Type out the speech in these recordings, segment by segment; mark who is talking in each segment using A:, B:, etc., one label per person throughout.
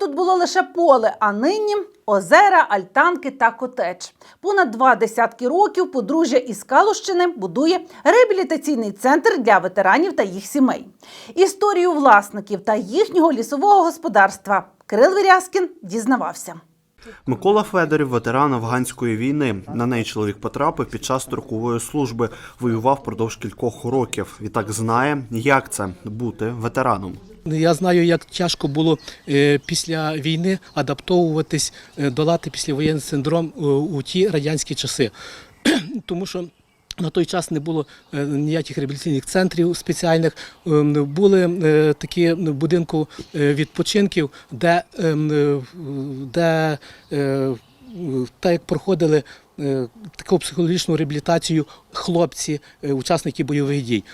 A: тут було лише поле, а нині озера, альтанки та котедж. Понад два десятки років подружжя із Калущини будує реабілітаційний центр для ветеранів та їх сімей. Історію власників та їхнього лісового господарства Кирил Вірязкін дізнавався.
B: Микола Федорів, ветеран афганської війни. На неї чоловік потрапив під час строкової служби. Воював впродовж кількох років. Відтак знає, як це бути ветераном.
C: Я знаю, як тяжко було е, після війни адаптовуватись, е, долати післявоєнний синдром е, у ті радянські часи. Тому що на той час не було ніяких реабілітаційних центрів спеціальних. Ем, Були такі будинку відпочинків, де, ем, де так як проходили таку психологічну реабілітацію хлопці, учасники бойових дій.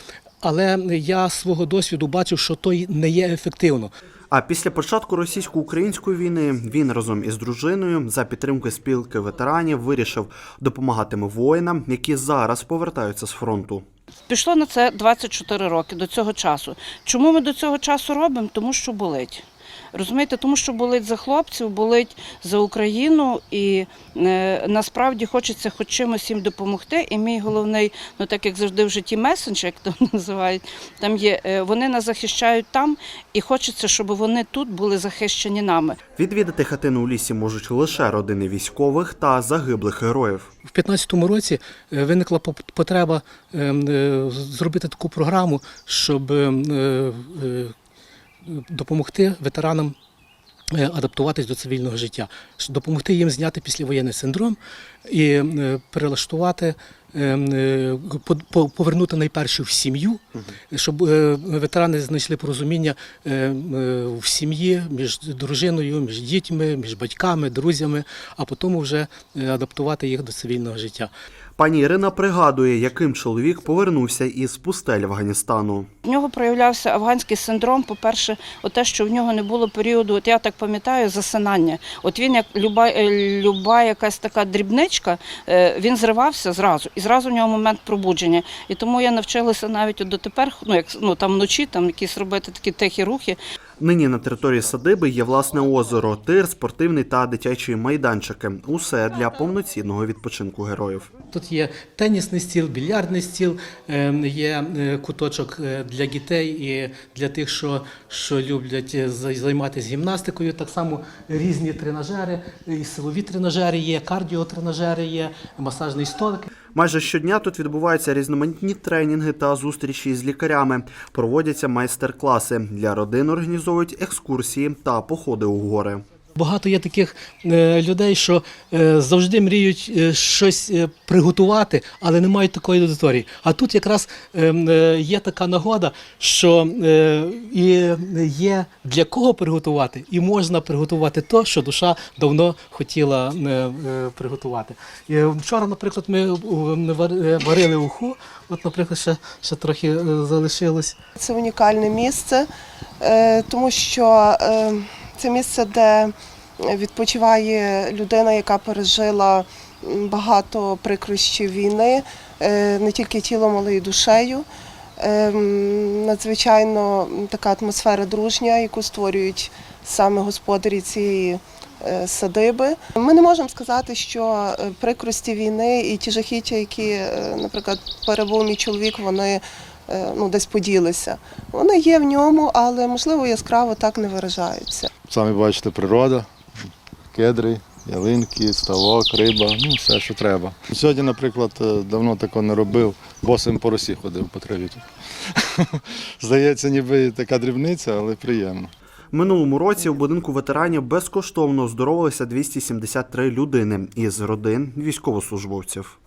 C: Але я свого досвіду бачив, що то не є ефективно.
B: А після початку російсько-української війни він разом із дружиною за підтримки спілки ветеранів вирішив допомагатиме воїнам, які зараз повертаються з фронту.
D: Пішло на це 24 роки до цього часу. Чому ми до цього часу робимо? Тому що болить. Розумієте, тому що болить за хлопців, болить за Україну, і е, насправді хочеться хоч чимось їм допомогти. І мій головний, ну так як завжди в житті месендж, як то називають, там є, е, вони нас захищають там, і хочеться, щоб вони тут були захищені нами.
B: Відвідати хатину у лісі можуть лише родини військових та загиблих героїв.
C: В 2015 році е, виникла потреба ем, е, зробити таку програму, щоб ем, е, е, допомогти ветеранам е, адаптуватись до цивільного життя, допомогти їм зняти післявоєнний синдром і е, перелаштувати. е, по- по- Повернути найперше в сім'ю, щоб ветерани знайшли порозуміння в сім'ї між дружиною, між дітьми, між батьками, друзями, а потім вже адаптувати їх до цивільного життя.
B: Пані Ірина пригадує, яким чоловік повернувся із пустель Афганістану.
D: В нього проявлявся афганський синдром. По-перше, те, що в нього не було періоду, от я так пам'ятаю, засинання. От він, як люба, е, люба якась така дрібничка, е, він зривався зразу, і зразу в нього момент пробудження. І тому я навчилася навіть от дотепер, ну як ну там вночі, там якісь робити такі тихі рухи.
B: Нині на території садиби є власне озеро, тир, спортивний та дитячі майданчики. Усе для повноцінного відпочинку героїв.
C: Тут є тенісний стіл, більярдний стіл, ем, є е, куточок е, для дітей і для тих, що, що люблять е, займатися гімнастикою. Так само різні тренажери, і силові тренажери є, кардіотренажери є, масажний столик.
B: Майже щодня тут відбуваються різноманітні тренінги та зустрічі з лікарями. Проводяться майстер-класи для родин, організовують екскурсії та походи у гори.
C: Багато є таких е, людей, що е, завжди мріють е, щось приготувати, але не мають такої аудиторії. А тут якраз є така нагода, що є для кого приготувати, і можна приготувати то, що душа давно хотіла приготувати. Вчора, наприклад, ми вар- варили уху. От, наприклад, ще, ще трохи залишилось.
E: Це унікальне місце, тому що це місце, де відпочиває людина, яка пережила багато прикрощів війни, е, не тільки тілом, але й душею. Е, Надзвичайно така атмосфера дружня, яку створюють саме господарі цієї е, садиби. Ми не можемо сказати, що е, прикрості війни і ті жахіття, які, наприклад, перебув мій чоловік, вони ну, десь поділися. Вони є в ньому, але можливо яскраво так не виражаються.
F: Самі бачите, природа, кедри, ялинки, ставок, риба, ну все, що треба. Сьогодні, наприклад, е, давно такого не робив, босим по росі ходив по траві. Здається, ніби така дрібниця, але приємно.
B: Минулому році у будинку ветеранів безкоштовно оздоровилися 273 людини із родин військовослужбовців.